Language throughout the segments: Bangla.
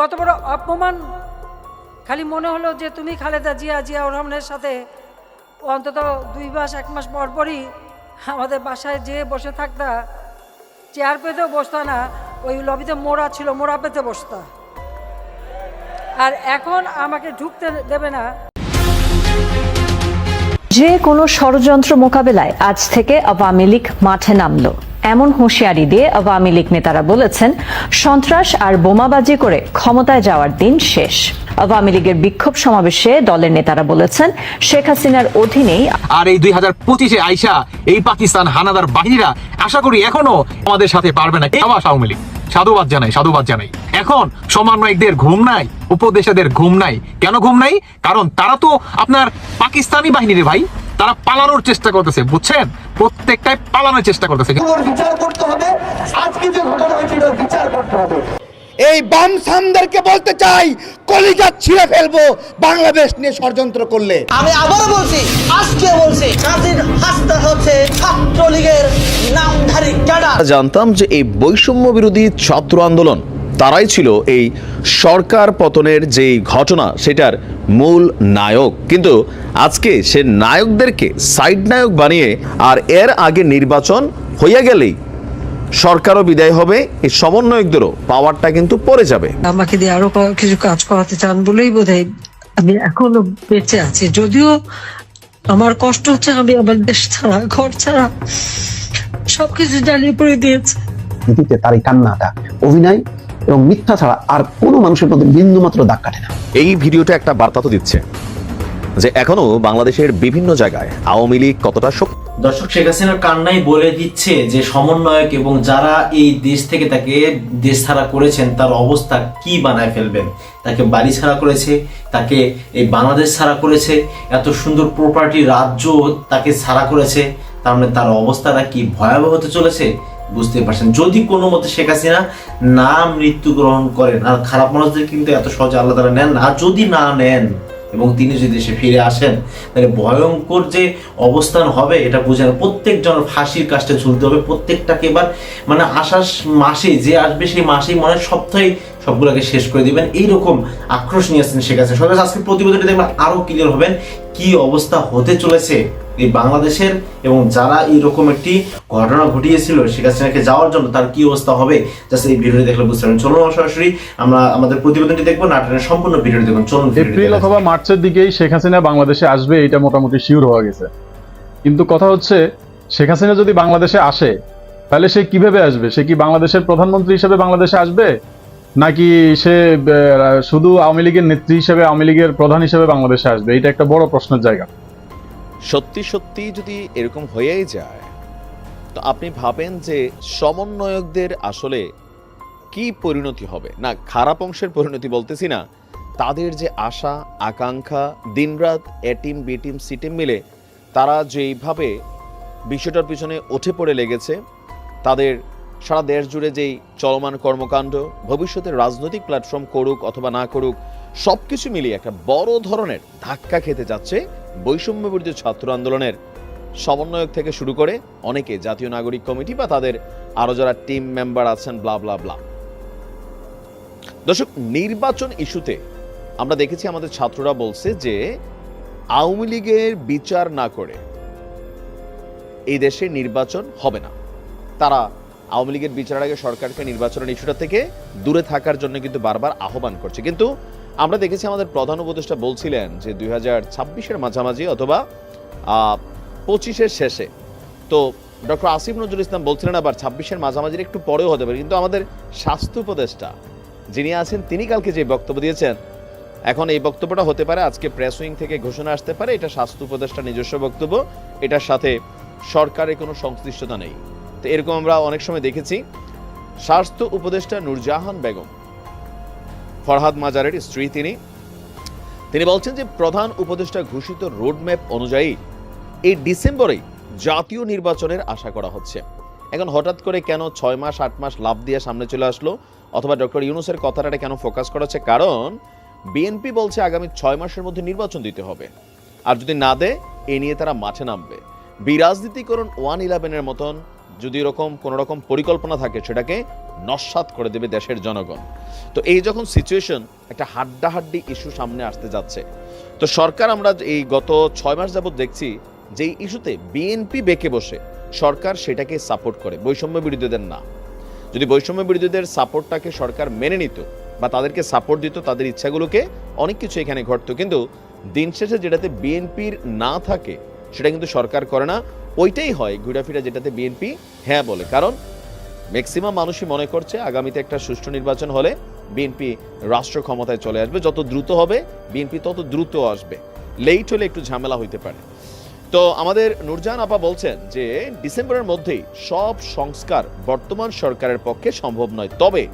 কত বড় অপমান। খালি মনে হলো যে তুমি খালেদা জিয়া জিয়াউর রহমানের সাথে অন্তত দুই মাস, এক মাস পর পরই আমাদের বাসায় যেয়ে বসে থাকতা। চেয়ার পেতেও বসতা না, ওই লবিতে মোড়া ছিল, মোড়া পেতে বসতা। আর এখন আমাকে ঢুকতে দেবে না। যে কোনো ষড়যন্ত্র মোকাবেলায় আজ থেকে আওয়ামী লীগ মাঠে নামল। এমন হুঁশিয়ারি দিয়ে আওয়ামী লীগ নেতারা বলেছেন, সন্ত্রাস আর বোমাবাজি করে ক্ষমতায় যাওয়ার দিন শেষ। আওয়ামী লীগের বিক্ষোভ সমাবেশে দলের নেতারা বলেছেন, শেখ হাসিনার অধীনেই আর এই দুই হাজার পঁচিশে আইসা এই পাকিস্তান হানাদার বাহিনীরা আশা করি এখনও আমাদের সাথে পারবে না। আবাস আওয়ামী লীগ। সাধুবাদ জানাই সাধুবাদ জানাই। এখন সমন্বয়কদের ঘুম নাই উপদেশাদের ঘুম নাই। কেন ঘুম নাই? কারণ তারা তো আপনার পাকিস্তানি বাহিনীর ভাই। তারা পালানোর চেষ্টা করতেছে বুঝছেন? প্রত্যেকটাই পালানোর চেষ্টা করতেছে। বিচার করতে হবে আজকে যে ঘটনা হয়েছে বিচার করতে হবে। এই বাম সামদেরকে বলতে চাই কলিজা ছিঁড়ে ফেলব বাংলাদেশ নিয়ে ষড়যন্ত্র করলে। আমি আবারও বলছি আজকে বলছি কাজীর হাসতে হচ্ছে ছাত্রলীগের নামধারী ক্যাডার। জানতাম যে এই বৈষম্য বিরোধী ছাত্র আন্দোলন তারাই ছিল এই সরকার পতনের যেই ঘটনা সেটার মূল নায়ক। কিন্তু আজকে সে নায়কদেরকে সাইড নায়ক বানিয়ে আর এর আগে নির্বাচন হইয়া গেলেই সরকারও বিদায় হবে এই সমন্বয়কদেরও পাওয়ারটা কিন্তু পড়ে যাবে। আমাকে দিয়ে আরও কিছু কাজ করাতে চান বলেই বোধ আমি এখনও বেঁচে আছি। যদিও আমার কষ্ট হচ্ছে আমি আমার দেশ ছাড়া ঘর ছাড়া সবকিছু জ্বালিয়ে পড়ে দিয়েছে। তার এই কান্নাটা অভিনয় এবং মিথ্যা ছাড়া আর কোনো মানুষের মধ্যে বিন্দু মাত্র দাগ কাটে না। এই ভিডিওটা একটা বার্তা তো দিচ্ছে যে এখনও বাংলাদেশের বিভিন্ন জায়গায় আওয়ামী লীগ কতটা শক্তি দর্শক শেখ হাসিনার কান্নাই বলে দিচ্ছে যে সমন্বয়ক এবং যারা এই দেশ থেকে তাকে দেশ ছাড়া করেছেন তার অবস্থা কি বানায় ফেলবেন? তাকে বাড়ি ছাড়া করেছে তাকে এই বাংলাদেশ ছাড়া করেছে এত সুন্দর প্রপার্টি রাজ্য তাকে ছাড়া করেছে তার মানে তার অবস্থাটা কি ভয়াবহ হতে চলেছে? বুঝতে পারছেন। যদি কোনো মতে শেখ হাসিনা না মৃত্যুগ্রহণ করেন, আর খারাপ মানুষদের কিন্তু এত সহজে আল্লাহ তারা নেন আর যদি না নেন এবং তিনি যদি দেশে ফিরে আসেন, তাহলে ভয়ঙ্কর যে অবস্থান হবে, এটা বুঝে না। প্রত্যেকজন ফাঁসির কাজটা ঝুলতে হবে। প্রত্যেকটাকে এবার মানে আসার মাসে যে আসবে, সেই মাসেই মনে সপ্তাহে সবগুলোকে শেষ করে দিবেন। এইরকম আক্রোশ নিয়ে আসছেন শেখ হাসিনা। সবাই আজকে প্রতিবেদনটি দেখবেন আরও ক্লিয়ার হবেন কি অবস্থা হতে চলেছে এই বাংলাদেশের এবং যারা এইরকম একটি ঘটনা ঘটিয়েছিল শেখ হাসিনাকে যাওয়ার জন্য তার কি অবস্থা হবে জাস্ট এই ভিডিওটি দেখলে বুঝতে পারবেন। চলুন সরাসরি আমরা আমাদের প্রতিবেদনটি দেখব নাটনের সম্পূর্ণ ভিডিওটি দেখুন। চলুন এপ্রিল অথবা মার্চের দিকেই শেখ হাসিনা বাংলাদেশে আসবে এটা মোটামুটি শিওর হওয়া গেছে। কিন্তু কথা হচ্ছে শেখ হাসিনা যদি বাংলাদেশে আসে তাহলে সে কীভাবে আসবে? সে কি বাংলাদেশের প্রধানমন্ত্রী হিসেবে বাংলাদেশে আসবে? নাকি সে শুধু আওয়ামী লীগের নেত্রী হিসেবে, আওয়ামী লীগের প্রধান হিসেবে বাংলাদেশে আসবে? এটা একটা বড় প্রশ্নের জায়গা। সত্যি সত্যি যদি এরকম হয়েই যায়, তো আপনি ভাবেন যে সমন্বয়কদের আসলে কি পরিণতি হবে? না, খারাপ অংশের পরিণতি বলতেছি না। তাদের যে আশা, আকাঙ্ক্ষা, দিনরাত A team, B team, C team মিলে তারা যেইভাবে বিষয়টার পিছনে উঠে পড়ে লেগেছে, তাদের সারা দেশ জুড়ে যেই চলমান কর্মকাণ্ড ভবিষ্যতে রাজনৈতিক প্ল্যাটফর্ম করুক অথবা না করুক সব কিছু মিলিয়ে একটা বড় ধরনের ধাক্কা খেতে যাচ্ছে বৈষম্য বিরোধী ছাত্র আন্দোলনের। সমন্বয়ক থেকে শুরু করে অনেকে জাতীয় নাগরিক কমিটি বা তাদের আরও যারা টিম মেম্বার আছেন ব্লা ব্লা ব্লা দর্শক, নির্বাচন ইস্যুতে আমরা দেখেছি আমাদের ছাত্ররা বলছে যে, আওয়ামী লীগের বিচার না করে এই দেশে নির্বাচন হবে না। তারা আওয়ামী লীগের বিচারের আগে সরকারকে নির্বাচনের ইস্যুটা থেকে দূরে থাকার জন্য কিন্তু বারবার আহ্বান করছে। কিন্তু আমরা দেখেছি আমাদের প্রধান উপদেষ্টা বলছিলেন যে দুই হাজার ছাব্বিশের মাঝামাঝি অথবা পঁচিশের শেষে। তো ডক্টর আসিফ নজরুল ইসলাম বলছিলেন আবার ছাব্বিশের মাঝামাঝির একটু পরেও হতে পারে। কিন্তু আমাদের স্বাস্থ্য উপদেষ্টা যিনি আছেন, তিনি কালকে যে বক্তব্য দিয়েছেন, এখন এই বক্তব্যটা হতে পারে, আজকে প্রেস উইং থেকে ঘোষণা আসতে পারে, এটা স্বাস্থ্য উপদেষ্টা নিজস্ব বক্তব্য, এটার সাথে সরকারের কোনো সংশ্লিষ্টতা নেই। তো এরকম আমরা অনেক সময় দেখেছি। স্বাস্থ্য উপদেষ্টা নূরজাহান বেগম, ফরহাদ মাজারের স্ত্রী তিনি। তিনি বলছেন যে প্রধান উপদেষ্টা ঘোষিত রোডম্যাপ অনুযায়ী এই ডিসেম্বরেই জাতীয় নির্বাচনের আশা করা হচ্ছে। এখন হঠাৎ করে কেন ছয় মাস, আট মাস লাভ দিয়ে সামনে চলে আসলো? অথবা ডক্টর ইউনুসের কথাটা কেন ফোকাস করা হচ্ছে? কারণ বিএনপি বলছে আগামী ছয় মাসের মধ্যে নির্বাচন দিতে হবে। আর যদি না দেয়, এ নিয়ে তারা মাঠে নামবে। বিরাজনীতিকরণ ওয়ান ইলেভেনের মতন যদি এরকম কোনো রকম পরিকল্পনা থাকে, সেটাকে নস্বাত করে দেবে দেশের জনগণ। তো এই যখন সিচুয়েশন একটা হাড্ডাহাড্ডি ইস্যু সামনে আসতে যাচ্ছে। তো সরকার আমরা এই গত ছয় মাস যাবত দেখছি যে ইস্যুতে বিএনপি বেঁকে বসে, সরকার সেটাকে সাপোর্ট করে, বৈষম্য বিরোধীদের না। যদি বৈষম্য বিরোধীদের সাপোর্টটাকে সরকার মেনে নিত, বা তাদেরকে সাপোর্ট দিত, তাদের ইচ্ছাগুলোকে অনেক কিছু এখানে ঘটতো। কিন্তু দিন শেষে যেটাতে বিএনপির না থাকে, সেটা কিন্তু সরকার করে না। ওইটাই হয় ঘুরাফিরা যেটাতে বিএনপি হ্যাঁ বলে। কারণ ম্যাক্সিমাম মানুষই মনে করছে আগামীতে একটা সুষ্ঠু নির্বাচন হলে বিএনপি রাষ্ট্র ক্ষমতায় চলে আসবে। যত দ্রুত হবে, বিএনপি তত দ্রুত আসবে। লেট হলে একটু ঝামেলা হইতে পারে। তো আমাদের নূরজাহান আপা বলছেন যে, ডিসেম্বরের মধ্যেই সব সংস্কার বর্তমান সরকারের পক্ষে সম্ভব নয়। তবে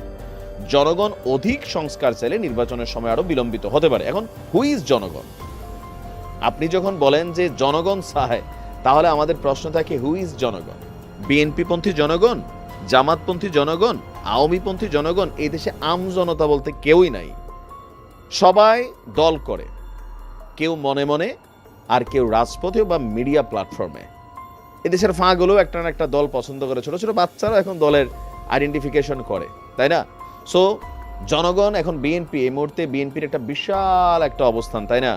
জনগণ অধিক সংস্কার চাইলে নির্বাচনের সময় আরও বিলম্বিত হতে পারে। এখন হুইজ জনগণ? আপনি যখন বলেন যে জনগণ চায়, তাহলে আমাদের প্রশ্ন থাকে হুইজ জনগণ? বিএনপি পন্থী জনগণ, জামাতপন্থী জনগণ, আওয়ামীপন্থী জনগণ এই দেশে আম জনতা বলতে কেউই নাই। সবাই দল করে। কেউ মনে মনে আর কেউ রাজপথে বা মিডিয়া প্ল্যাটফর্মে। এদেশের ফাঁকগুলো একটা না একটা দল পছন্দ করে। ছোটো ছোটো বাচ্চারা এখন দলের আইডেন্টিফিকেশন করে, তাই না? সো জনগণ এখন বিএনপি, এই মুহূর্তে বিএনপির একটা বিশাল একটা অবস্থান, তাই না?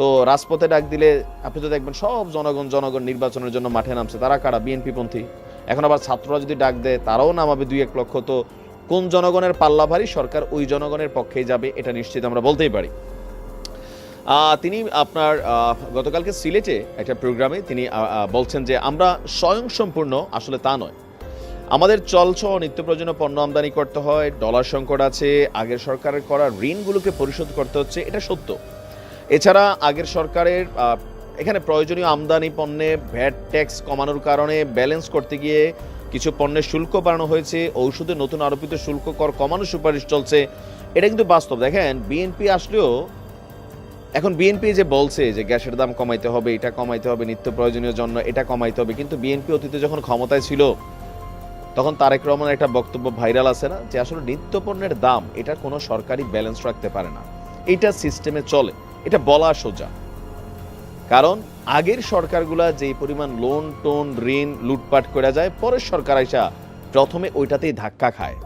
তো রাজপথে ডাক দিলে আপনি তো দেখবেন সব জনগণ জনগণ নির্বাচনের জন্য মাঠে নামছে। তারা কারা? বিএনপি পন্থী এখন আবার ছাত্ররা যদি ডাক দেয়, তারাও নামাবে দুই এক লক্ষ। তো কোন জনগণের পাল্লা ভারী? সরকার ওই জনগণের পক্ষেই যাবে, এটা নিশ্চিত আমরা বলতেই পারি। তিনি আপনার গতকালকে সিলেটে একটা প্রোগ্রামে তিনি বলছেন যে, আমরা স্বয়ংসম্পূর্ণ। আসলে তা নয়। আমাদের চলছ নিত্য প্রয়োজনীয় পণ্য আমদানি করতে হয়, ডলার সংকট আছে, আগের সরকারের করা ঋণগুলোকে পরিশোধ করতে হচ্ছে। এটা সত্য। এছাড়া আগের সরকারের এখানে প্রয়োজনীয় আমদানি পণ্যে ভ্যাট ট্যাক্স কমানোর কারণে ব্যালেন্স করতে গিয়ে কিছু পণ্যের শুল্ক বাড়ানো হয়েছে ঔষধে নতুন আরোপিত শুল্ক কর কমানোর সুপারিশ চলছে। এটা কিন্তু বাস্তব। দেখেন বিএনপি আসলেও এখন বিএনপি যে বলছে যে গ্যাসের দাম কমাইতে হবে, এটা কমাইতে হবে, নিত্য প্রয়োজনীয় জন্য এটা কমাইতে হবে, কিন্তু বিএনপি অতীতে যখন ক্ষমতায় ছিল, তখন তারেক রহমানের একটা বক্তব্য ভাইরাল আছে না? যে আসলে নিত্য পণ্যের দাম এটা কোনো সরকারি ব্যালেন্স রাখতে পারে না। এটা সিস্টেমে চলে। এটা বলা সোজা। কারণ আগের সরকারগুলা যেই পরিমাণ লোন টোন, ঋণ লুটপাট করে যায়, পরের সরকার আইসা প্রথমে ওইটাতেই ধাক্কা খায়।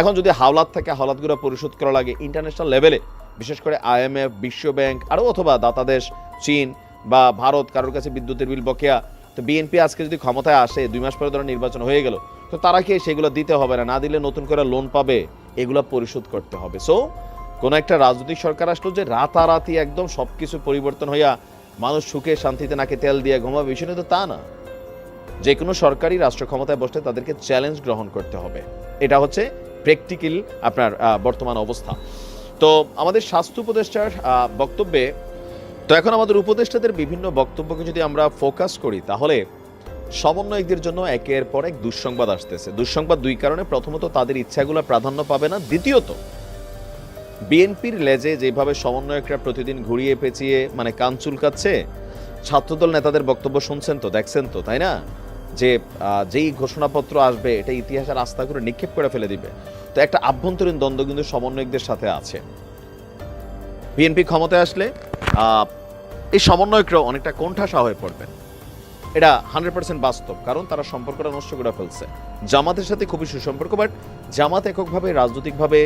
এখন যদি হাওলাত থাকে হাওলাতগুলো পরিশোধ করা লাগে ইন্টারন্যাশনাল লেভেলে বিশেষ করে আইএমএফ বিশ্ব ব্যাংক আরও অথবা দাতাদেশ, চীন বা ভারত, কারোর কাছে বিদ্যুতের বিল বকেয়া। তো বিএনপি আজকে যদি ক্ষমতায় আসে, দুই মাস পরে ধরো নির্বাচন হয়ে গেল, তো তারা কি সেগুলো দিতে হবে না? না দিলে নতুন করে লোন পাবে, এগুলো পরিশোধ করতে হবে। সো কোনো একটা রাজনৈতিক সরকার আসলো যে রাতারাতি একদম সব কিছু পরিবর্তন হইয়া মানুষ সুখে শান্তিতে নাকে তেল দিয়ে ঘুমাবে বিষয়টা তো তা না। যে কোনো সরকারি রাষ্ট্র ক্ষমতায় বসলে তাদেরকে চ্যালেঞ্জ গ্রহণ করতে হবে। এটা হচ্ছে প্র্যাকটিক্যাল আপনার বর্তমান অবস্থা। তো আমাদের স্বাস্থ্য উপদেষ্টার বক্তব্যে, তো এখন আমাদের উপদেষ্টাদের বিভিন্ন বক্তব্যকে যদি আমরা ফোকাস করি, তাহলে সমন্বয়কদের জন্য একের পর এক দুঃসংবাদ আসতেছে। দুঃসংবাদ দুই কারণে, প্রথমত তাদের ইচ্ছাগুলো প্রাধান্য পাবে না, দ্বিতীয়ত বিএনপির লেজে যেভাবে সমন্বয়করা প্রতিদিন ঘুরিয়ে পেঁচিয়ে মানে কান চুলকাচ্ছে, ছাত্রদল নেতাদের বক্তব্য শুনছেন তো, দেখছেন তো, তাই না? যে যেই ঘোষণাপত্র আসবে, এটা ইতিহাসের আস্থা করে নিক্ষেপ করে ফেলে দিবে। তো একটা আভ্যন্তরীণ দ্বন্দ্ব কিন্তু সমন্বয়কদের সাথে আছে। বিএনপি ক্ষমতায় আসলে এই সমন্বয়করা অনেকটা কোণঠাসা হয়ে পড়বেন। এটা হান্ড্রেড পার্সেন্ট বাস্তব, কারণ তারা সম্পর্কটা নষ্ট করে ফেলছে। জামাতের সাথে খুবই সুসম্পর্ক বাট জামাত এককভাবে রাজনৈতিকভাবে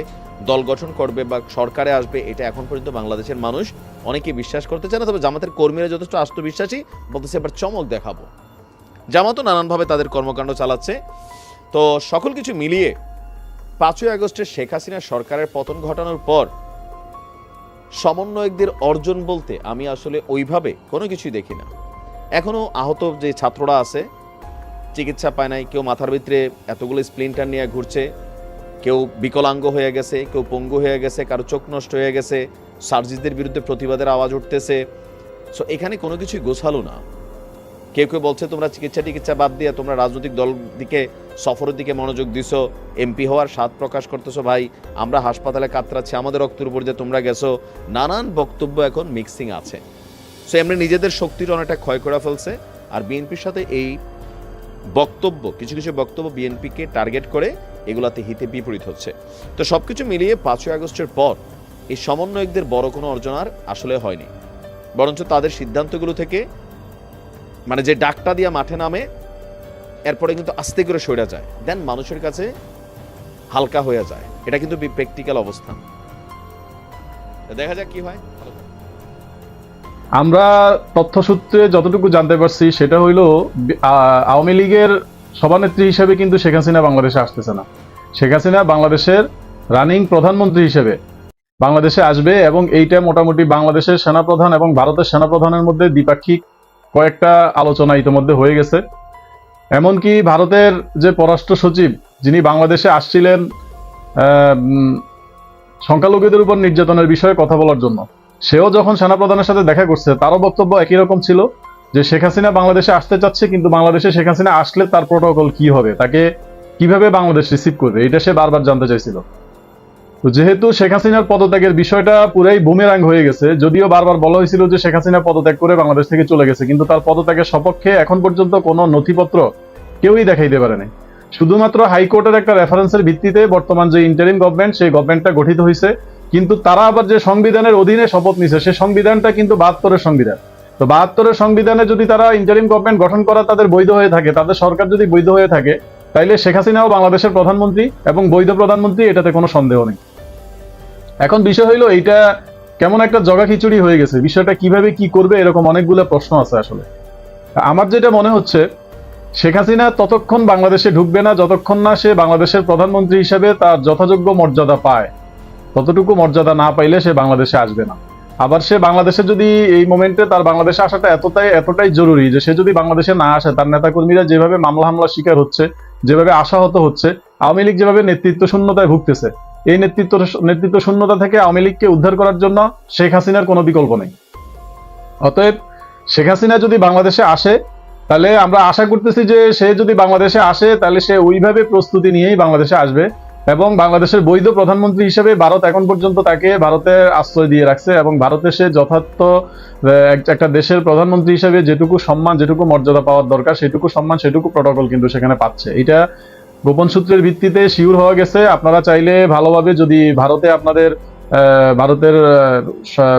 দল গঠন করবে বা সরকারে আসবে, এটা এখন পর্যন্ত বাংলাদেশের মানুষ অনেকেই বিশ্বাস করতে চায় না। তবে জামাতের কর্মীরা যথেষ্ট আত্মবিশ্বাসী, বলতেছে এবার চমক দেখাবো। জামাতও নানানভাবে তাদের কর্মকাণ্ড চালাচ্ছে। তো সকল কিছু মিলিয়ে পাঁচই আগস্টের শেখ হাসিনার সরকারের পতন ঘটানোর পর সমন্বয়কদের অর্জন বলতে আমি আসলে ওইভাবে কোনো কিছুই দেখি না। এখনও আহত যে ছাত্ররা আছে, চিকিৎসা পায় নাই, কেউ মাথার ভিতরে এতগুলো স্প্লিন্টার নিয়ে ঘুরছে, কেউ বিকলাঙ্গ হয়ে গেছে, কেউ পঙ্গু হয়ে গেছে, কারও চোখ নষ্ট হয়ে গেছে, সার্জিসদের বিরুদ্ধে প্রতিবাদের আওয়াজ উঠতেছে। সো এখানে কোনো কিছুই গোছালো না। কেউ কেউ বলছে, তোমরা চিকিৎসা টিকিৎসা বাদ দিয়ে তোমরা রাজনৈতিক দল দিকে, সফরের দিকে মনোযোগ দিছো, এমপি হওয়ার স্বাদ প্রকাশ করতেছো ভাই, আমরা হাসপাতালে কাতরাচ্ছি, আমাদের রক্তের উপর যে তোমরা গেছো। নানান বক্তব্য এখন মিক্সিং আছে। সো এমনি নিজেদের শক্তির অনেকটা ক্ষয় করে ফেলছে। আর বিএনপির সাথে এই বক্তব্য, কিছু কিছু বক্তব্য বিএনপিকে টার্গেট করে, এগুলাতে হিতে বিপরীত হচ্ছে। তো সবকিছু মিলিয়ে পাঁচই আগস্টের পর এই সমন্বয়কদের বড় কোনো অর্জন আর আসলে হয়নি। বরঞ্চ তাদের সিদ্ধান্তগুলো থেকে মানে যে ডাকটা দিয়া মাঠে নামে, এরপরে কিন্তু আস্তে করে সরে যায়। দেন মানুষের কাছে হালকা হয়ে যায়। এটা কিন্তু প্র্যাকটিক্যাল অবস্থা দেখা যাক কি হয়। আমরা তথ্যসূত্রে যতটুকু জানতে পারছি, সেটা হইল আওয়ামী লীগের সভানেত্রী হিসেবে কিন্তু শেখ হাসিনা বাংলাদেশে আসতেছে না। শেখ হাসিনা বাংলাদেশের রানিং প্রধানমন্ত্রী হিসেবে বাংলাদেশে আসবে এবং এইটা মোটামুটি বাংলাদেশের সেনাপ্রধান এবং ভারতের সেনাপ্রধানের মধ্যে দ্বিপাক্ষিক কয়েকটা আলোচনা ইতিমধ্যে হয়ে গেছে। এমনকি ভারতের যে পররাষ্ট্র সচিব, যিনি বাংলাদেশে আসছিলেন সংখ্যালঘুদের উপর নির্যাতনের বিষয়ে কথা বলার জন্য সেও যখন সেনাপ্রধানের সাথে দেখা করছে, তারও বক্তব্য একই রকম ছিল যে শেখ হাসিনা বাংলাদেশে আসতে চাচ্ছে, কিন্তু বাংলাদেশে শেখ হাসিনা আসলে তার প্রোটোকল কি হবে? তাকে কীভাবে বাংলাদেশ রিসিভ করবে? এটা সে বারবার জানতে চাইছিল। তো যেহেতু শেখ হাসিনার পদত্যাগের বিষয়টা পুরাই বুমেরাং হয়ে গেছে, যদিও বারবার বলা হয়েছিল যে শেখ হাসিনা পদত্যাগ করে বাংলাদেশ থেকে চলে গেছে, কিন্তু তার পদত্যাগের সপক্ষে এখন পর্যন্ত কোনো নথিপত্র কেউই দেখাইতে পারেনি শুধুমাত্র হাইকোর্টের একটা রেফারেন্সের ভিত্তিতে বর্তমান যে ইন্টারিম গভর্নমেন্ট সেই গভর্নমেন্টটা গঠিত হয়েছে কিন্তু তারা আবার যে সংবিধানের অধীনে শপথ নিছে, সে সংবিধানটা কিন্তু বাহাত্তরের সংবিধান। তো বাহাত্তরের সংবিধানে যদি তারা ইন্টারিম গভর্নমেন্ট গঠন করা তাদের বৈধ হয়ে থাকে, তাদের সরকার যদি বৈধ হয়ে থাকে, তাইলে শেখ হাসিনাও বাংলাদেশের প্রধানমন্ত্রী এবং বৈধ প্রধানমন্ত্রী, এটাতে কোনো সন্দেহ নেই। এখন বিষয় হইল এইটা কেমন একটা জগা খিচুড়ি হয়ে গেছে, বিষয়টা কীভাবে কি করবে এরকম অনেকগুলো প্রশ্ন আছে আসলে। আমার যেটা মনে হচ্ছে, শেখ হাসিনা ততক্ষণ বাংলাদেশে ঢুকবে না, যতক্ষণ না সে বাংলাদেশের প্রধানমন্ত্রী হিসেবে তার যথাযোগ্য মর্যাদা পায়। ততটুকু মর্যাদা না পাইলে সে বাংলাদেশে আসবে না। আবার সে বাংলাদেশে যদি এই মোমেন্টে তার বাংলাদেশে আসাটা এতটাই এতটাই জরুরি যে সে যদি বাংলাদেশে না আসে, তার নেতাকর্মীরা যেভাবে মামলা হামলা শিকার হচ্ছে, যেভাবে আশাহত হচ্ছে, আওয়ামী লীগ যেভাবে নেতৃত্ব শূন্যতায় ভুগতেছে, এই নেতৃত্ব নেতৃত্ব শূন্যতা থেকে আওয়ামী লীগকে উদ্ধার করার জন্য শেখ হাসিনার কোনো বিকল্প নেই। অতএব শেখ হাসিনা যদি বাংলাদেশে আসে, তাহলে আমরা আশা করতেছি যে সে যদি বাংলাদেশে আসে, তাহলে সে ওইভাবে প্রস্তুতি নিয়েই বাংলাদেশে আসবে। এবং বাংলাদেশের বৈধ প্রধানমন্ত্রী হিসেবে ভারত এখন পর্যন্ত তাকে ভারতের আশ্রয় দিয়ে রাখছে এবং ভারতে সে যথার্থ একটা দেশের প্রধানমন্ত্রী হিসেবে যেটুকু সম্মান, যেটুকু মর্যাদা পাওয়ার দরকার, সেটুকু সম্মান, সেটুকু প্রটোকল কিন্তু সেখানে পাচ্ছে। এটা গোপন সূত্রের ভিত্তিতে শিওর হওয়া গেছে। আপনারা চাইলে ভালোভাবে যদি ভারতে আপনাদের ভারতের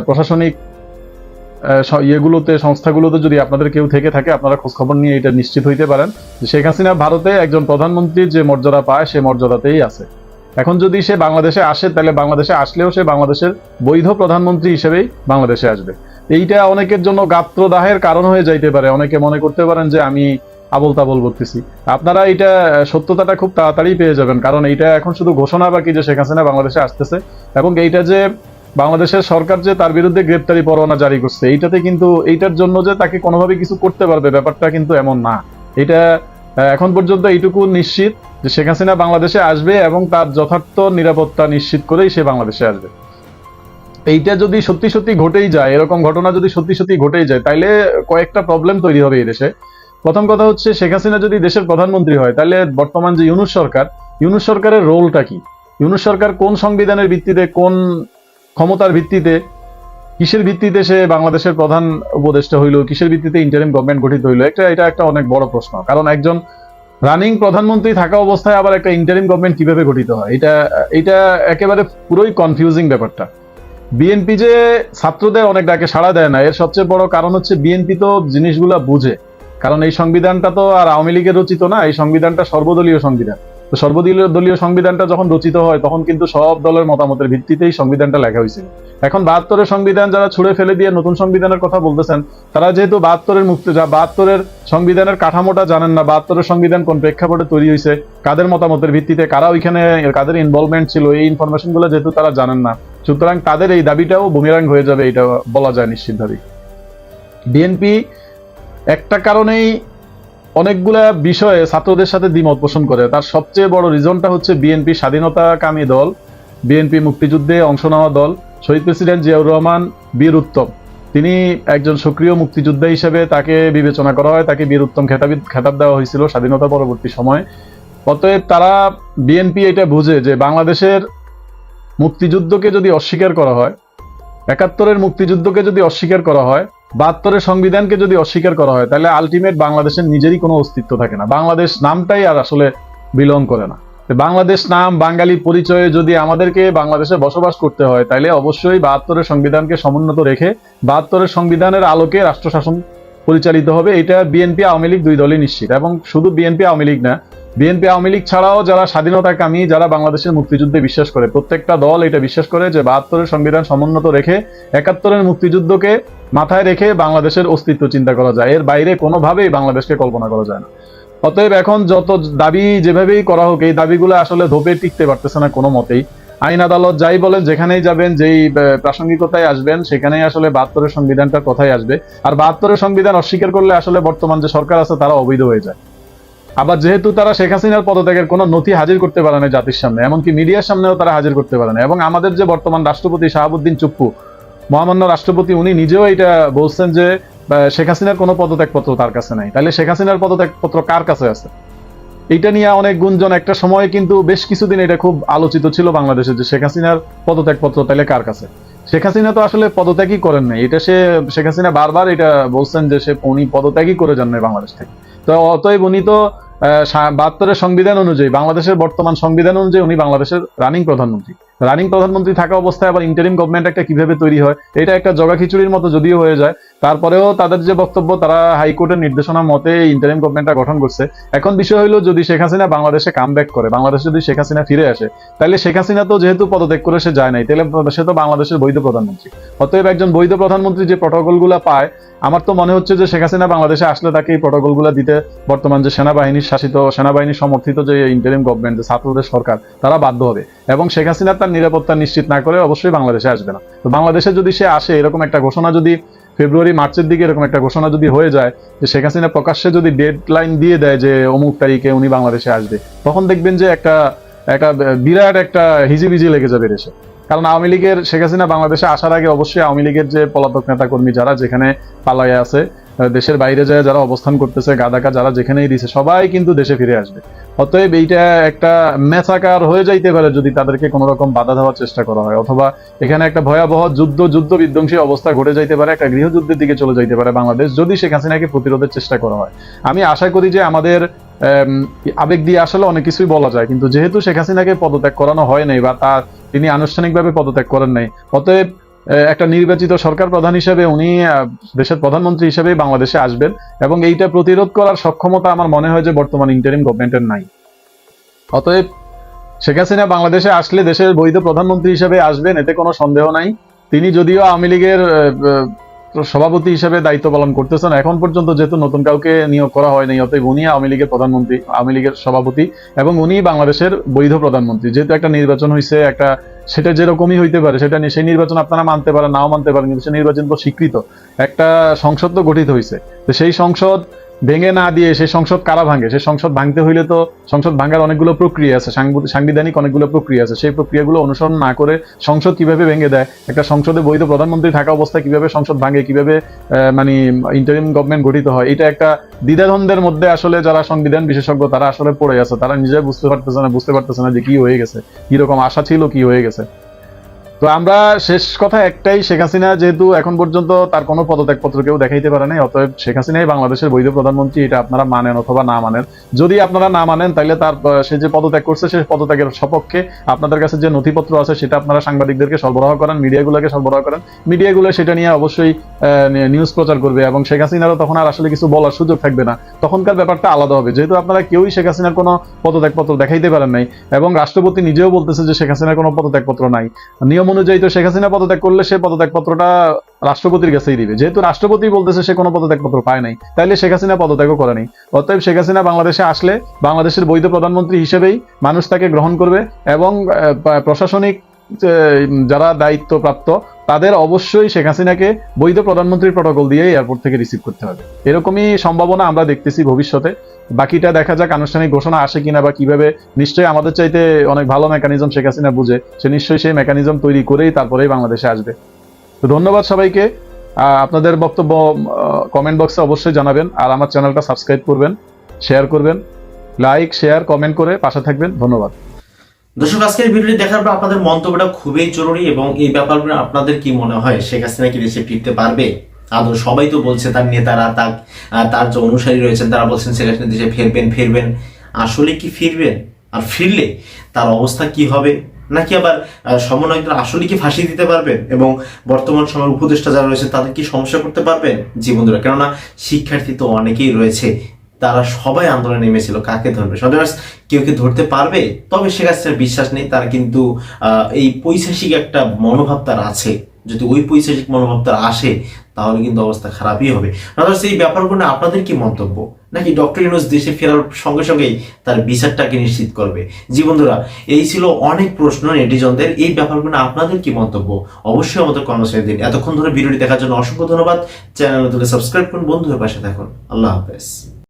প্রশাসনিক ইয়েগুলোতে, সংস্থাগুলোতে যদি আপনাদের কেউ থেকে থাকে, আপনারা খোঁজ খবর নিয়ে এটা নিশ্চিত হইতে পারেন শেখ হাসিনা ভারতে একজন প্রধানমন্ত্রীর যে মর্যাদা পায়, সে মর্যাদাতেই আছে। এখন যদি সে বাংলাদেশে আসে, তাহলে বাংলাদেশে আসলেও সে বাংলাদেশের বৈধ প্রধানমন্ত্রী হিসেবেই বাংলাদেশে আসবে। এইটা অনেকের জন্য গাত্রদাহের কারণ হয়ে যাইতে পারে। অনেকে মনে করতে পারেন যে আমি আবল তাবল বলতেছি আপনারা এটা সত্যতাটা খুব তাড়াতাড়ি পেয়ে যাবেন, কারণ এইটা এখন শুধু ঘোষণা বাকি যে শেখ হাসিনা বাংলাদেশে আসতেছে, এবং এইটা যে বাংলাদেশের সরকার যে তার বিরুদ্ধে গ্রেপ্তারি পরোয়ানা জারি করছে, এইটাতে কিন্তু, এইটার জন্য যে তাকে কোনোভাবে কিছু করতে পারবে, ব্যাপারটা কিন্তু এমন না। এটা এখন পর্যন্ত এইটুকু নিশ্চিত যে শেখ হাসিনা বাংলাদেশে আসবে এবং তার যথার্থ নিরাপত্তা নিশ্চিত করেই সে বাংলাদেশে আসবে। এইটা যদি সত্যি সত্যি ঘটেই যায়, এরকম ঘটনা যদি সত্যি সত্যি ঘটেই যায়, তাইলে কয়েকটা প্রবলেম তৈরি হবে এই দেশে। প্রথম কথা হচ্ছে, শেখ হাসিনা যদি দেশের প্রধানমন্ত্রী হয় তাহলে বর্তমান যে ইউনুস সরকার, ইউনুস সরকারের রোলটা কি? ইউনুস সরকার কোন সংবিধানের ভিত্তিতে, কোন ক্ষমতার ভিত্তিতে কিসের ভিত্তিতে সে বাংলাদেশের প্রধান উপদেষ্টা হইল? কিসের ভিত্তিতে ইন্টারিম গভর্নমেন্ট গঠিত হইল? একটা এটা একটা অনেক বড় প্রশ্ন। কারণ একজন রানিং প্রধানমন্ত্রী থাকা অবস্থায় আবার একটা ইন্টারিম গভর্নমেন্ট কীভাবে গঠিত হয়? এটা এটা একেবারে পুরোই কনফিউজিং ব্যাপারটা। বিএনপি যে ছাত্রদের অনেক ডাকে সাড়া দেয় না, এর সবচেয়ে বড় কারণ হচ্ছে বিএনপি তো জিনিসগুলা বুঝে। কারণ এই সংবিধানটা তো আর আওয়ামী লীগের রচিত না, এই সংবিধানটা সর্বদলীয় সংবিধান। তো সর্বদলীয় দলীয় সংবিধানটা যখন রচিত হয়, তখন কিন্তু সব দলের মতামতের ভিত্তিতেই সংবিধানটা লেখা হয়েছিল এখন বাহাত্তরের সংবিধান যারা ছুড়ে ফেলে দিয়ে নতুন সংবিধানের কথা বলতেছেন, তারা যেহেতু বাহাত্তরের মুক্তি যা বাহাত্তরের সংবিধানের কাঠামোটা জানেন না, বাহাত্তরের সংবিধান কোন প্রেক্ষাপটে তৈরি হয়েছে, কাদের মতামতের ভিত্তিতে, কারা ওইখানে, কাদের ইনভলভমেন্ট ছিল, এই ইনফরমেশনগুলো যেহেতু তারা জানেন না, সুতরাং তাদের এই দাবিটাও বুমিরাং হয়ে যাবে, এটা বলা যায় নিশ্চিতভাবেই বিএনপি একটা কারণেই অনেকগুলা বিষয়ে ছাত্রদের সাথে দ্বিমত পোষণ করে। তার সবচেয়ে বড় রিজনটা হচ্ছে বিএনপি স্বাধীনতাকামী দল বিএনপি মুক্তিযুদ্ধে অংশ নেওয়া দল, শহীদ প্রেসিডেন্ট জিয়াউর রহমান, বীর উত্তম। তিনি একজন সক্রিয় মুক্তিযোদ্ধা হিসেবে তাকে বিবেচনা করা হয়, তাকে বীর উত্তম খেতাব খেতাব দেওয়া হয়েছিল স্বাধীনতা পরবর্তী সময়। অতএব তারা বিএনপি এটা বুঝে যে বাংলাদেশের মুক্তিযুদ্ধকে যদি অস্বীকার করা হয়, একাত্তরের মুক্তিযুদ্ধকে যদি অস্বীকার করা হয় বাহাত্তরের সংবিধানকে যদি অস্বীকার করা হয়, তাহলে আলটিমেট বাংলাদেশের নিজেরই কোনো অস্তিত্ব থাকে না। বাংলাদেশ নামটাই আর আসলে বিলং করে না। বাংলাদেশ নাম বাঙালি পরিচয়ে যদি আমাদেরকে বাংলাদেশে বসবাস করতে হয়, তাহলে অবশ্যই বাহাত্তরের সংবিধানকে সমুন্নত রেখে বাহাত্তরের সংবিধানের আলোকে রাষ্ট্র শাসন পরিচালিত হবে। এটা বিএনপি আওয়ামী লীগ দুই দলই নিশ্চিত। এবং শুধু বিএনপি আওয়ামী লীগ না, বিএনপি আওয়ামী লীগ ছাড়াও যারা স্বাধীনতাকামী যারা বাংলাদেশের মুক্তিযুদ্ধে বিশ্বাস করে, প্রত্যেকটা দল এটা বিশ্বাস করে যে বাহাত্তরের সংবিধান সমুন্নত রেখে একাত্তরের মুক্তিযুদ্ধকে মাথায় রেখে বাংলাদেশের অস্তিত্ব চিন্তা করা যায়। এর বাইরে কোনোভাবেই বাংলাদেশকে কল্পনা করা যায় না। অতএব এখন যত দাবি যেভাবেই করা হোক, এই দাবিগুলো আসলে ধোপে টিকতে পারতেছে না কোনো মতেই। আইন আদালত যাই বলেন, যেখানেই যাবেন, যেই প্রাসঙ্গিকতায় আসবেন, সেখানেই আসলে বাহাত্তরের সংবিধানটার কথাই আসবে। আর বাহাত্তরের সংবিধান অস্বীকার করলে আসলে বর্তমান যে সরকার আছে, তারা অবৈধ হয়ে যায়। আবার যেহেতু তারা শেখ হাসিনার পদত্যাগের কোনো নথি হাজির করতে পারে না জাতির সামনে, এমনকি মিডিয়ার সামনেও তারা হাজির করতে পারে না। এবং আমাদের যে বর্তমান রাষ্ট্রপতি শাহাবুদ্দিন চুপ্পু মহামান্য রাষ্ট্রপতি, উনি নিজেও এটা বলছেন যে শেখ হাসিনার কোনো পদত্যাগপত্র তার কাছে নাই। তাহলে শেখ হাসিনার পদত্যাগপত্র কার কাছে আছে? এটা নিয়ে অনেক গুঞ্জন। একটা সময় কিন্তু বেশ কিছুদিন এটা খুব আলোচিত ছিল বাংলাদেশে যে শেখ হাসিনার পদত্যাগপত্র তাহলে কার কাছে? শেখ হাসিনা তো আসলে পদত্যাগই করেন নাই। এটা সে, শেখ হাসিনা বারবার এটা বলছেন যে সে, উনি পদত্যাগই করে যান নাই বাংলাদেশ থেকে। তো অতএব উনি তো বাহাত্তরের সংবিধান অনুযায়ী, বাংলাদেশের বর্তমান সংবিধান অনুযায়ী উনি বাংলাদেশের রানিং প্রধানমন্ত্রী। রানিং প্রধানমন্ত্রী থাকা অবস্থায় আবার ইন্টারিম গভর্নমেন্ট একটা কীভাবে তৈরি হয়, এটা একটা জগা খিচুড়ির মতো যদিও হয়ে যায়। তারপরেও তাদের যে বক্তব্য, তারা হাইকোর্টের নির্দেশনা মতে ইন্টারিম গভর্নমেন্টটা গঠন করছে। এখন বিষয় হলো, যদি শেখ হাসিনা বাংলাদেশে কাম ব্যাক করে, বাংলাদেশে যদি শেখ হাসিনা ফিরে আসে, তাহলে শেখ হাসিনা তো যেহেতু পদত্যাগ করে সে যায় নাই, তাহলে সে তো বাংলাদেশের বৈধ প্রধানমন্ত্রী। অতএব একজন বৈধ প্রধানমন্ত্রী যে প্রটোকলগুলো পায়, আমার তো মনে হচ্ছে যে শেখ হাসিনা বাংলাদেশে আসলে তাকে এই প্রটোকলগুলো দিতে বর্তমান যে সেনাবাহিনীর শাসিত, সেনাবাহিনী সমর্থিত যে ইন্টারিম গভর্নমেন্ট ছাত্রদের সরকার, তারা বাধ্য হবে। এবং শেখ হাসিনা তার নিরাপত্তা নিশ্চিত না করে অবশ্যই বাংলাদেশে আসবে না। তো বাংলাদেশে যদি সে আসে, এরকম একটা ঘোষণা যদি ফেব্রুয়ারি, মার্চের দিকে এরকম একটা ঘোষণা যদি হয়ে যায়, যে শেখ হাসিনা প্রকাশ্যে যদি ডেড লাইন দিয়ে দেয় যে অমুক তারিখে উনি বাংলাদেশে আসবে, তখন দেখবেন যে একটা একটা বিরাট একটা হিজিবিজি লেগে যাবে দেশে। কারণ আওয়ামী লীগের শেখ হাসিনা বাংলাদেশে আসার আগে অবশ্যই আওয়ামী লীগের যে পলাতক নেতা কর্মী যারা, যেখানে পালায়ে আছে দেশের বাইরে যায় যারা অবস্থান করতেছে গাদাকা যারা যেখানেই দিছে সবাই কিন্তু দেশে ফিরে আসবে। অতএব এইটা একটা মেচাকার হয়ে যাইতে পারে যদি তাদেরকে কোনো রকম বাধা দেওয়ার চেষ্টা করা হয়। অথবা এখানে একটা ভয়াবহ যুদ্ধ যুদ্ধ বিধ্বংসী অবস্থা ঘটে যাইতে পারে একটা গৃহযুদ্ধের দিকে চলে যাইতে পারে বাংলাদেশ যদি শেখ হাসিনাকে প্রতিরোধের চেষ্টা করা হয়। আমি আশা করি যে আমাদের আম, আবেগ দিয়ে আসলে অনেক কিছুই বলা যায় কিন্তু যেহেতু শেখ হাসিনাকে পদত্যাগ করানো হয় নাই বা তার তিনি আনুষ্ঠানিকভাবে পদত্যাগ করেন নাই অতএব একটা নির্বাচিত সরকার প্রধান হিসেবে উনি দেশের প্রধানমন্ত্রী হিসেবে বাংলাদেশে আসবেন এবং এইটা প্রতিরোধ করার সক্ষমতা আমার মনে হয় যে বর্তমান ইন্টারিম গভর্নমেন্টের নাই। অতএব শেখ হাসিনা বাংলাদেশে আসলে দেশের বৈধ প্রধানমন্ত্রী হিসেবে আসবেন, এতে কোনো সন্দেহ নাই। তিনি যদিও আওয়ামী লীগের আহ, সভাপতি হিসেবে দায়িত্ব পালন করতেছেন। এখন পর্যন্ত যেহেতু নতুন কাউকে নিয়োগ করা হয়নি অতএব উনি আওয়ামী লীগের প্রধানমন্ত্রী আওয়ামী লীগের সভাপতি এবং উনি বাংলাদেশের বৈধ প্রধানমন্ত্রী। যেহেতু একটা নির্বাচন হয়েছে একটা সেটা যেরকমই হইতে পারে সেটা সেই নির্বাচন আপনারা মানতে পারেন নাও মানতে পারেন কিন্তু সেই নির্বাচন তো স্বীকৃত। একটা সংসদ তো গঠিত হয়েছে তো সেই সংসদ ভেঙে না দিয়ে সেই সংসদ কারা ভাঙে? সে সংসদ ভাঙতে হইলে তো সংসদ ভাঙার অনেকগুলো প্রক্রিয়া আছে সাংবিধানিক- অনেকগুলো প্রক্রিয়া আছে। সেই প্রক্রিয়াগুলো অনুসরণ না করে সংসদ কীভাবে ভেঙে দেয়? একটা সংসদে বৈধ প্রধানমন্ত্রী থাকা অবস্থায় কীভাবে সংসদ ভাঙে? কীভাবে মানে ইন্টারিম গভর্নমেন্ট গঠিত হয়? এটা একটা দ্বিধাদ্বন্দ্বের মধ্যে আসলে যারা সংবিধান বিশেষজ্ঞ, তারা আসলে পড়ে আছে। তারা নিজে বুঝতে পারতেছে না, বুঝতে পারতেছে না যে কি হয়ে গেছে, কীরকম আশা ছিল, কি হয়ে গেছে। তো আমরা শেষ কথা একটাই, শেখ হাসিনা যেহেতু এখন পর্যন্ত তার কোনো পদত্যাগপত্র কেউ দেখাইতে পারে নাই, অতএব শেখ হাসিনাই বাংলাদেশের বৈধ প্রধানমন্ত্রী, এটা আপনারা মানেন অথবা না মানেন। যদি আপনারা না মানেন, তাহলে তার সে যে পদত্যাগ করছে, সে পদত্যাগের সপক্ষে আপনাদের কাছে যে নথিপত্র আছে, সেটা আপনারা সাংবাদিকদেরকে সরবরাহ করেন, মিডিয়াগুলোকে সরবরাহ করেন। মিডিয়াগুলো সেটা নিয়ে অবশ্যই নিউজ প্রচার করবে এবং শেখ হাসিনারও তখন আর আসলে কিছু বলার সুযোগ থাকবে না। তখনকার ব্যাপারটা আলাদা হবে। যেহেতু আপনারা কেউই শেখ হাসিনার কোনো পদত্যাগপত্র দেখাইতে পারেন নাই এবং রাষ্ট্রপতি নিজেও বলতেছে যে শেখ হাসিনার কোনো পদত্যাগপত্র নাই। নিয়ম অনুযায়ী তো শেখ হাসিনা পদত্যাগ করলে সে পদত্যাগ পত্রটা রাষ্ট্রপতির কাছেই দিবে। যেহেতু রাষ্ট্রপতি বলতেছে সে কোনো পদত্যাগ পত্র পায় নাই, তাইলে শেখ হাসিনা পদত্যাগও করে নাই। অতএব শেখ হাসিনা বাংলাদেশে আসলে বাংলাদেশের বৈধ প্রধানমন্ত্রী হিসেবেই মানুষ তাকে গ্রহণ করবে এবং প্রশাসনিক যারা দায়িত্বপ্রাপ্ত তাদের অবশ্যই শেখ হাসিনাকে বৈধ প্রধানমন্ত্রীর প্রটোকল দিয়ে এয়ারপোর্ট থেকে রিসিভ করতে হবে। এরকমই সম্ভাবনা আমরা দেখতেছি ভবিষ্যতে। বাকিটা দেখা যাক আনুষ্ঠানিক ঘোষণা আসে কিনা বা কীভাবে। নিশ্চয়ই আমাদের চাইতে অনেক ভালো মেকানিজম শেখ হাসিনা বুঝে, সে নিশ্চয়ই সেই মেকানিজম তৈরি করেই তারপরেই বাংলাদেশে আসবে। তো ধন্যবাদ সবাইকে। আপনাদের বক্তব্য কমেন্ট বক্সে অবশ্যই জানাবেন আর আমার চ্যানেলটা সাবস্ক্রাইব করবেন শেয়ার করবেন লাইক শেয়ার কমেন্ট করে পাশে থাকবেন। ধন্যবাদ। দর্শক, আজকের ভিডিওটি দেখার পর আপনাদের মন্তব্যটা খুবই জরুরি এবং এই ব্যাপারগুলো আপনাদের কি মনে হয়? শেখ হাসিনা কি দেশে ফিরতে পারবে? আদৌ সবাই তো বলছে তার নেতারা, তার তার যে অনুসারী রয়েছেন, তারা বলছেন শেখ হাসিনা দেশে ফিরবেন ফিরবেন। আসলে কি ফিরবেন? আর ফিরলে তার অবস্থা কি হবে? নাকি আবার সমন্বয়করা আসলে কি ফাঁসি দিতে পারবেন? এবং বর্তমান সময়ের উপদেষ্টা যারা রয়েছে, তাদের কি সমস্যা করতে পারবেন? জি কেননা শিক্ষার্থী তো অনেকেই রয়েছে। তারা সবাই আন্দোলনে নেমেছিল, কাকে ধরবে? সদরাস কেউ কি ধরতে পারবে? তবে সে হাসিনার বিশ্বাস নেই, তার কিন্তু এই পৈশাসিক একটা মনোভাব তার আছে। যদি ওই পৈশাসিক মনোভাব তার আসে, তাহলে কিন্তু অবস্থা খারাপই হবে। সদরাস এই ব্যাপারগুলো আপনাদের কি মন্তব্য? নাকি ডক্টর ইউনুস দেশে ফেরার সঙ্গে সঙ্গেই তার বিচারটাকে নিশ্চিত করবে? জি বন্ধুরা, এই ছিল অনেক প্রশ্ন নেটিজনদের। এই ব্যাপারগুলো আপনাদের কি মন্তব্য? অবশ্যই আমাদের কর্মসূচি দিন। এতক্ষণ ধরে ভিডিওটি দেখার জন্য অসংখ্য ধন্যবাদ। চ্যানেল সাবস্ক্রাইব করুন, বন্ধুদের পাশে থাকুন। আল্লাহ হাফেজ।